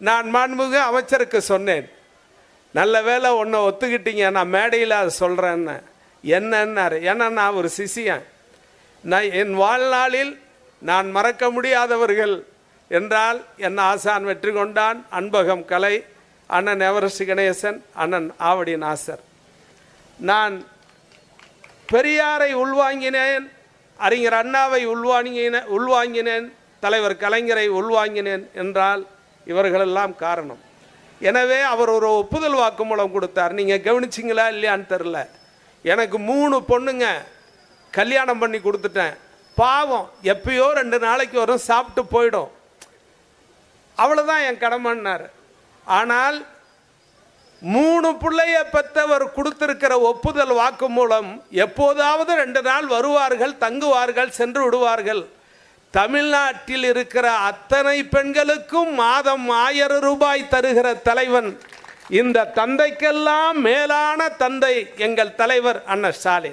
நான் மாண்புமிகு அமைச்சருக்கு சொன்னேன். நல்ல வேளை ஒன்றை ஒத்துக்கிட்டீங்க நான் மேடையில் அதை சொல்கிறேன்னு என்னன்னாரு? ஏன்னா நான் ஒரு சிசியன் நான் என் வாழ்நாளில் நான் மறக்க முடியாதவர்கள் என்றால் என் ஆசான் வெற்றி கொண்டான் அன்பகம் கலை அண்ணன் எவரெஸ்ட் கணேசன் அண்ணன் ஆவடி நாசர். நான் பெரியாரை உள்வாங்கினேன் அறிஞர் அண்ணாவை உள்வாங்கின உள்வாங்கினேன் தலைவர் கலைஞரை உள்வாங்கினேன் என்றால் இவர்களெல்லாம் காரணம். எனவே அவர் ஒரு ஒப்புதல் வாக்குமூலம் கொடுத்தார். நீங்கள் கவனிச்சிங்களா இல்லையான்னு தெரில எனக்கு மூணு பொண்ணுங்க கல்யாணம் பண்ணி கொடுத்துட்டேன். பாவம் எப்பயோ ரெண்டு நாளைக்கு வரும் சாப்பிட்டு போயிடும். அவ்வளோதான் என் கடமைன்னார். ஆனால் மூணு பிள்ளைய பெற்றவர் கொடுத்திருக்கிற ஒப்புதல் வாக்கு மூலம் எப்போதாவது ரெண்டு நாள் வருவார்கள் தங்குவார்கள் சென்று விடுவார்கள். தமிழ்நாட்டில் இருக்கிற அத்தனை பெண்களுக்கும் மாதம் ஆயிரம் ரூபாய் தருகிற தலைவன் இந்த தந்தைக்கெல்லாம் மேலான தந்தை எங்கள் தலைவர் அண்ணன் ஸ்டாலின்.